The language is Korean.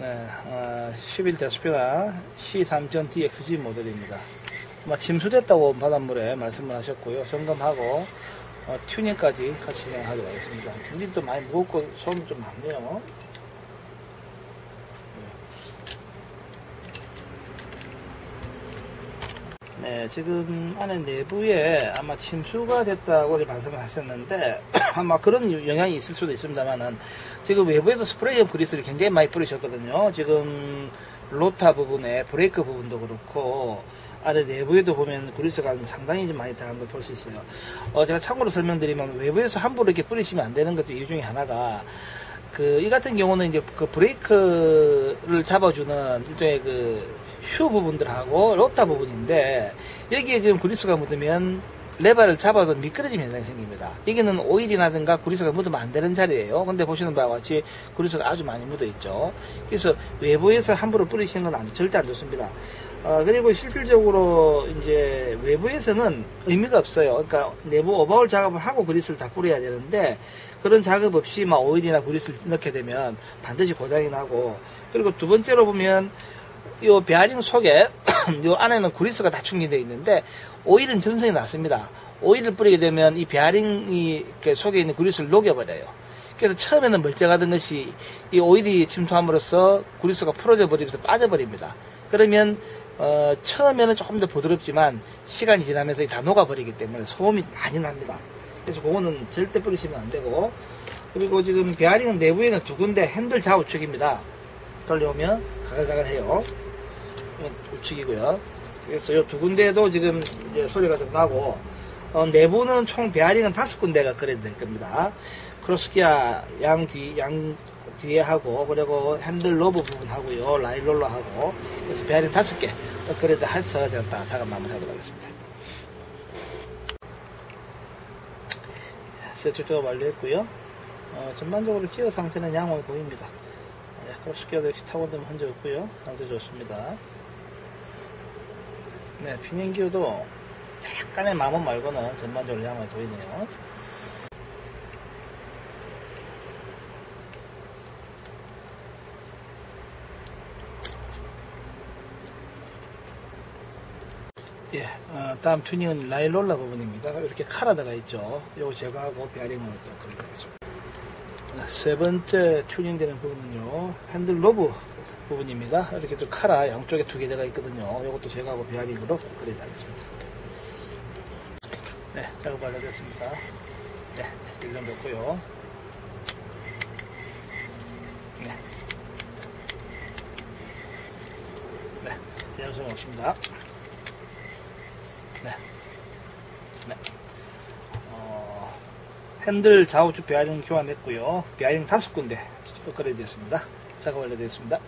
네, 어, 11 데스피나 C3000DXG 모델입니다. 아마 침수됐다고 바닷물에 말씀을 하셨고요. 점검하고 어, 튜닝까지 같이 진행하도록 하겠습니다. 또 많이 무겁고 소음이 좀 많네요. 네, 지금 안에 내부에 아마 침수가 됐다고 말씀을 하셨는데 아마 그런 영향이 있을 수도 있습니다만은 지금 외부에서 스프레이형 그리스를 굉장히 많이 뿌리셨거든요. 지금 로타 부분에 브레이크 부분도 그렇고 아래 내부에도 보면 그리스가 상당히 좀 많이 들어간 걸볼 수 있어요. 어, 제가 참고로 설명드리면 외부에서 함부로 이렇게 뿌리시면 안 되는 것들 이유 중에 하나가 그 이 같은 경우는 이제 그 브레이크를 잡아주는 일종의 그 휴 부분들하고 로타 부분인데 여기에 지금 그리스가 묻으면 레바를 잡아도 미끄러짐 현상이 생깁니다. 여기는 오일이라든가 구리스가 묻으면 안 되는 자리예요. 근데 보시는 바와 같이 구리스가 아주 많이 묻어 있죠. 그래서 외부에서 함부로 뿌리시는 건 안, 절대 안 좋습니다. 어, 그리고 실질적으로 이제 외부에서는 의미가 없어요. 그러니까 내부 오버홀 작업을 하고 그리스를 다 뿌려야 되는데 그런 작업 없이 막 오일이나 그리스를 넣게 되면 반드시 고장이 나고 그리고 두 번째로 보면 이 베어링 속에 이 안에는 그리스가 다 충전되어 있는데 오일은 점성이 낮습니다. 오일을 뿌리게 되면 이 베어링이 속에 있는 그리스를 녹여버려요. 그래서 처음에는 멀쩡하던 것이 이 오일이 침투함으로써 그리스가 풀어져 버리면서 빠져버립니다. 그러면 어, 처음에는 조금 더 부드럽지만 시간이 지나면서 다 녹아버리기 때문에 소음이 많이 납니다. 그래서 그거는 절대 뿌리시면 안 되고 그리고 지금 베어링은 내부에는 두 군데 핸들 좌 우측입니다. 돌려오면 가글가글해요. 우측이고요. 그래서 이 두 군데도 지금 이제 소리가 좀 나고 어, 내부는 총 베어링은 다섯 군데가 그래도 될 겁니다. 크로스기아 양 뒤, 양 뒤에 하고 그리고 핸들 로브 부분 하고요. 라일 롤러 하고 그래서 베어링 다섯 개 그래도 해서 제가 다 작업 마무리하도록 하겠습니다. 작업 완료했고요. 어, 전반적으로 기어 상태는 양호해 보입니다. 네, 크로스기어도 이렇게 타고 좀 흔적 없고요. 상태 좋습니다. 네, 피닝기어도 약간의 마모 말고는 전반적으로 양호해 보이네요. 예, 어, 다음 튜닝은 라일롤라 부분입니다. 이렇게 카라다가 있죠. 이거 제거하고 베어링을 또 그리겠습니다. 세 번째 튜닝되는 부분은요, 핸들 로브 부분입니다. 이렇게 또 카라 양쪽에 두 개가 있거든요. 이것도 제거하고 베어링으로 그려야겠습니다. 네, 작업 완료됐습니다. 네, 1년 넣고요. 네. 네, 연속 없습니다. 네. 네. 어, 핸들 좌우측 베어링 교환했고요. 베어링 다섯 군데 업그레이드 됐습니다. 작업 완료되었습니다.